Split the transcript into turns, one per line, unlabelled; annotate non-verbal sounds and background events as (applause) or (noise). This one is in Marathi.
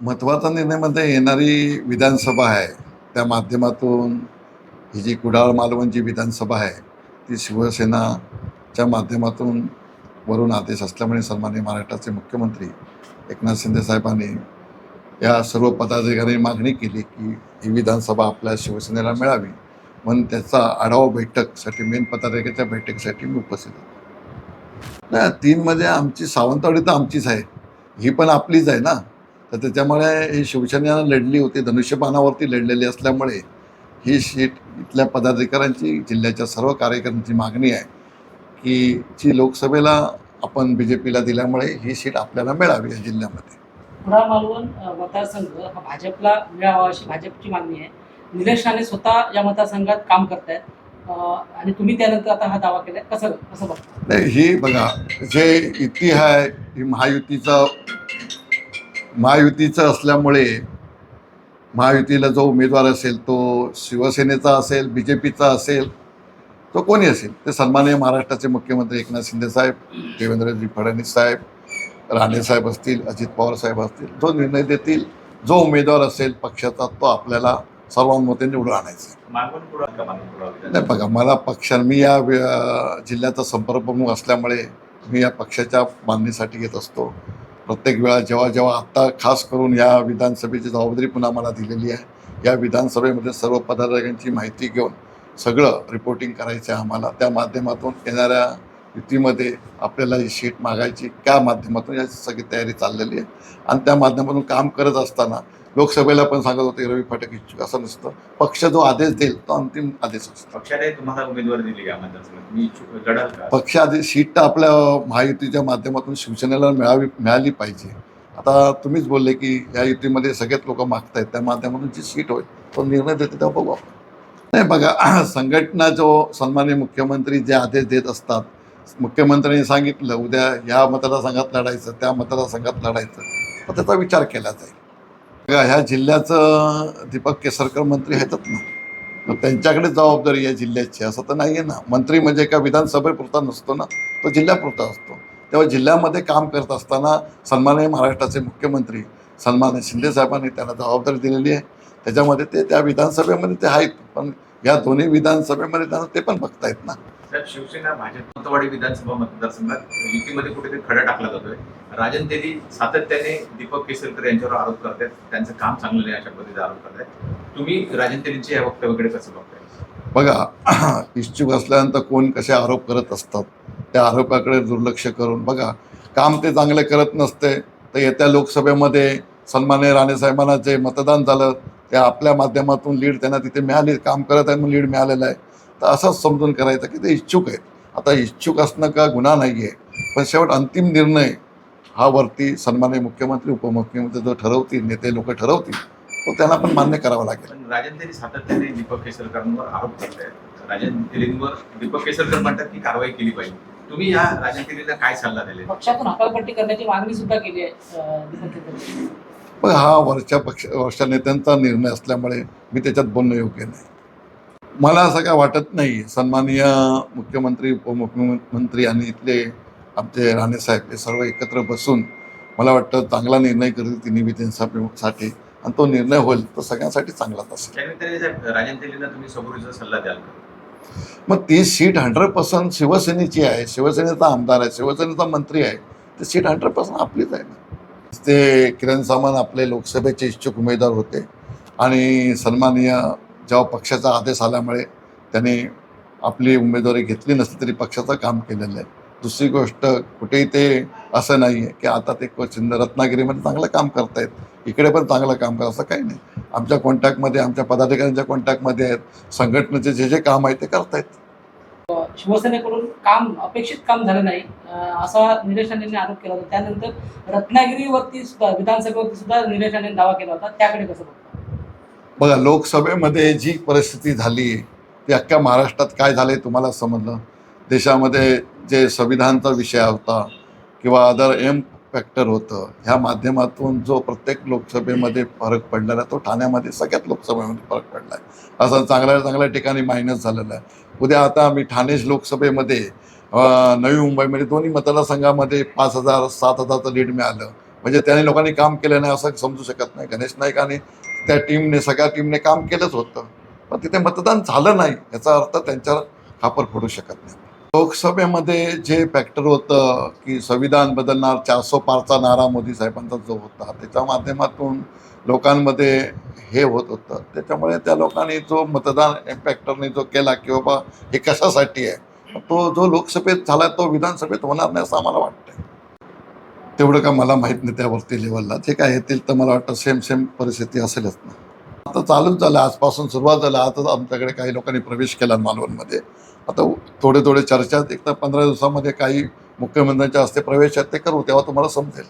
महत्त्वाचा निर्णय म्हणजे येणारी विधानसभा आहे. त्या माध्यमातून ही जी कुडाळ मालवण जी विधानसभा आहे ती शिवसेनाच्या माध्यमातून वरून आदेश असल्यामुळे सन्मान्य महाराष्ट्राचे मुख्यमंत्री एकनाथ शिंदे साहेबांनी या सर्व पदाधिकाऱ्यांनी मागणी केली की ही विधानसभा आपल्या शिवसेनेला मिळावी. म्हणून त्याचा आढावा बैठकसाठी मेन पदाधिकाऱ्याच्या बैठकीसाठी मी उपस्थित होतो. नाही तीनमध्ये आमची सावंतवाडी तर आमचीच आहे. ही पण आपलीच आहे ना. तर त्याच्यामुळे ही शिवसेनेला लढली होती धनुष्यबाणावरती लढलेली असल्यामुळे ही सीट इथल्या पदाधिकाऱ्यांची जिल्ह्याच्या सर्व कार्यकर्त्यांची मागणी आहे की जी लोकसभेला आपण बी जे पीला दिल्यामुळे ही सीट आपल्याला मिळावी या जिल्ह्यामध्ये.
कुडाळ मालवण मतदारसंघ हा भाजपला मिळावा अशी भाजपची मागणी आहे. निलेश राणे स्वतः या मतदारसंघात काम करतायत. अ, आणि तुम्ही त्यानंतर आता हा दावा केलाय. कसं कसं बघता?
नाही ही बघा जे युती आहे ही महायुतीचा महायुतीचं असल्यामुळे महायुतीला जो उमेदवार असेल तो शिवसेनेचा असेल बी जे पीचा असेल तो कोणी असेल? ते सन्माननीय महाराष्ट्राचे मुख्यमंत्री एकनाथ शिंदे साहेब देवेंद्रजी फडणवीस साहेब राणे साहेब असतील अजित पवार साहेब असतील जो निर्णय देतील जो उमेदवार असेल पक्षाचा तो आपल्याला सर्वांमध्ये निवडून आणायचा नाही? बघा मला पक्ष मी या जिल्ह्याचा संपर्क प्रमुख असल्यामुळे मी या पक्षाच्या बांधणीसाठी घेत असतो. प्रत्येक वेळा जेव्हा जेव्हा आत्ता खास करून या विधानसभेची जबाबदारी पुन्हा मला दिलेली आहे या विधानसभेमध्ये सर्व पदाधिकाऱ्यांची माहिती घेऊन सगळं रिपोर्टिंग करायचं आहे आम्हाला. त्या माध्यमातून येणाऱ्या युतीमध्ये आपल्याला ही शीट मागायची त्या माध्यमातून याची सगळी तयारी चाललेली आहे. आणि त्या माध्यमातून काम करत असताना लोकसभेला पण सांगत होते रवी फाटक इच्छुक असं नसतं. पक्ष जो आदेश देईल तो अंतिम आदेश असतो.
पक्षाने तुम्हाला उमेदवारी दिली या मतदारसंघात?
पक्ष आधी सीट तर आपल्या महायुतीच्या माध्यमातून शिवसेनेला मिळावी मिळाली पाहिजे. आता तुम्हीच बोलले की या युतीमध्ये सगळेच लोक मागतायत त्या माध्यमातून जी सीट होईल तो निर्णय देते तेव्हा बघू आपण. नाही बघा (clears throat) संघटना जो सन्मान्य मुख्यमंत्री जे आदेश देत असतात मुख्यमंत्र्यांनी सांगितलं उद्या या मतदारसंघात लढायचं त्या मतदारसंघात लढायचं. तर त्याचा विचार केला जाईल. ह्या जिल्ह्याचं दीपक केसरकर मंत्री आहेतच ना मग त्यांच्याकडे जबाबदारी आहे जिल्ह्याची असं तर नाही आहे ना. मंत्री म्हणजे एका विधानसभेपुरता नसतो ना तो जिल्ह्यापुरता असतो. तेव्हा जिल्ह्यामध्ये काम करत असताना सन्माननीय महाराष्ट्राचे मुख्यमंत्री सन्मान्य शिंदे साहेबांनी त्यांना जबाबदारी दिलेली आहे. त्याच्यामध्ये ते त्या विधानसभेमध्ये ते आहेत पण या दोन्ही विधानसभेमध्ये त्यांना ते पण बघतायत ना.
साहेब शिवसेना भाजप मतवाडी विधानसभा मतदारसंघात युतीमध्ये कुठेतरी खडा टाकला जातोय. राजन तेली सातत्याने दीपक केसरकर यांच्यावर आरोप करतात त्यांचं काम चांगलं नाही अशा पद्धतीचा आरोप करतायत. तुम्ही राजन तेलींच्या या वक्तव्याकडे कसं बघताय?
बघा (clears throat) इच्छुक असल्यानंतर कोण कसे आरोप करत असतात त्या आरोपाकडे दुर्लक्ष करून. बघा काम ते चांगले करत नसते तर येत्या लोकसभेमध्ये सन्मान्य राणेसाहेबांना जे मतदान झालं ते आपल्या माध्यमातून लीड त्यांना तिथे मिळाली काम करत आहे म्हणून लीड मिळालेलं आहे. तर असंच समजून करायचं की ते इच्छुक आहेत. आता इच्छुक असणं का गुन्हा नाही आहे पण शेवट अंतिम निर्णय हा वरती सन्मान्य मुख्यमंत्री उपमुख्यमंत्री जो ठरवतील नेते लोक ठरवतील तो त्यांना पण मान्य करावं लागेल.
राजन तेली सातत्याने दीपक केसरकरांवर आरोप राजन तेलींवर दीपक केसरकर म्हणतात की कारवाई केली पाहिजे. तुम्ही या राजन तेलीला काय सल्ला दिले?
पक्षातून हकालपट्टी करण्याची मागणी सुद्धा केली आहे.
पण हा वरच्या पक्ष वरच्या नेत्यांचा निर्णय असल्यामुळे मी त्याच्यात बोलणं योग्य नाही. मला असं काय वाटत नाही. सन्माननीय मुख्यमंत्री उपमुख्यमंत्री आणि इथले आमचे राणेसाहेब हे सर्व एकत्र बसून मला वाटतं चांगला निर्णय करतील तिन्ही विधानसभेसाठी आणि तो निर्णय होईल तो सगळ्यांसाठी चांगलाच असेल.
साहेब सल्ला द्याल
मग ती सीट हंड्रेड पर्सेंट शिवसेनेची आहे. शिवसेनेचा आमदार आहे. शिवसेनेचा मंत्री आहे. ती सीट हंड्रेड पर्सेंट आपलीच आहे ना. ते किरण सामंत आपले लोकसभेचे इच्छुक उमेदवार होते. आणि सन्माननीय जेव्हा पक्षाचा आदेश आल्यामुळे त्यांनी आपली उमेदवारी घेतली नसली तरी पक्षाचं काम केलेलं आहे. दुसरी गोष्ट कुठेही ते असं नाही आहे की आता ते क्वचित रत्नागिरीमध्ये चांगलं काम करतायत इकडे पण चांगलं काम करत असं काही नाही. आमच्या कॉन्टॅक्टमध्ये आमच्या पदाधिकाऱ्यांच्या कॉन्टॅक्टमध्ये आहेत. संघटनेचे जे जे काम आहे ते करतायत
शिवसेनेकडून काम अपेक्षित काम झालं नाही. असा निलेश राणेंनी आरोप केला होता. त्यानंतर रत्नागिरीवरती सुद्धा विधानसभेवरती सुद्धा निलेश राणेंनी दावा केला होता. त्याकडे कसं
बघा लोकसभेमध्ये जी परिस्थिती झाली ती अख्ख्या महाराष्ट्रात काय झालं तुम्हाला समजलं? देशामध्ये जे संविधानचा विषय होता किंवा अदर एम फॅक्टर होतं ह्या माध्यमातून जो प्रत्येक लोकसभेमध्ये फरक पडलेला आहे तो ठाण्यामध्ये सगळ्यात लोकसभेमध्ये फरक पडला आहे असं चांगल्या चांगल्या ठिकाणी मायनस झालेलं आहे. उद्या आता आम्ही ठाणे लोकसभेमध्ये नवी मुंबईमध्ये दोन्ही मतदारसंघामध्ये पाच हजार सात हजारचं लीड मिळालं. म्हणजे त्याने लोकांनी काम केलं नाही असं समजू शकत नाही. गणेश नाईक आणि त्या टीमने सगळ्या टीमने काम केलंच होतं. पण तिथे मतदान झालं नाही याचा अर्थ त्यांच्यावर खापर फोडू शकत नाही. लोकसभेमध्ये जे फॅक्टर होतं की संविधान बदलणार चारसो पारचा नारा मोदी साहेबांचा जो होता त्याच्या माध्यमातून लोकांमध्ये हे होत होतं. त्याच्यामुळे त्या लोकांनी जो मतदान फॅक्टरने जो केला की बाबा हे कशासाठी आहे तो जो लोकसभेत झाला तो विधानसभेत होणार नाही असं आम्हाला वाटतं तेवढं का मला माहीत नाही त्यावरती लेवलला जे काय येतील तर मला वाटतं सेम सेम परिस्थिती असेलच ना. आता चालूच झालं आजपासून सुरुवात झालं. आता आमच्याकडे काही लोकांनी प्रवेश केला मालवणमध्ये. आता थोडे थोडे चर्चा एक तर पंधरा दिवसामध्ये काही मुख्यमंत्र्यांच्या हस्ते प्रवेश आहेत ते करू तेव्हा तुम्हाला समजेल.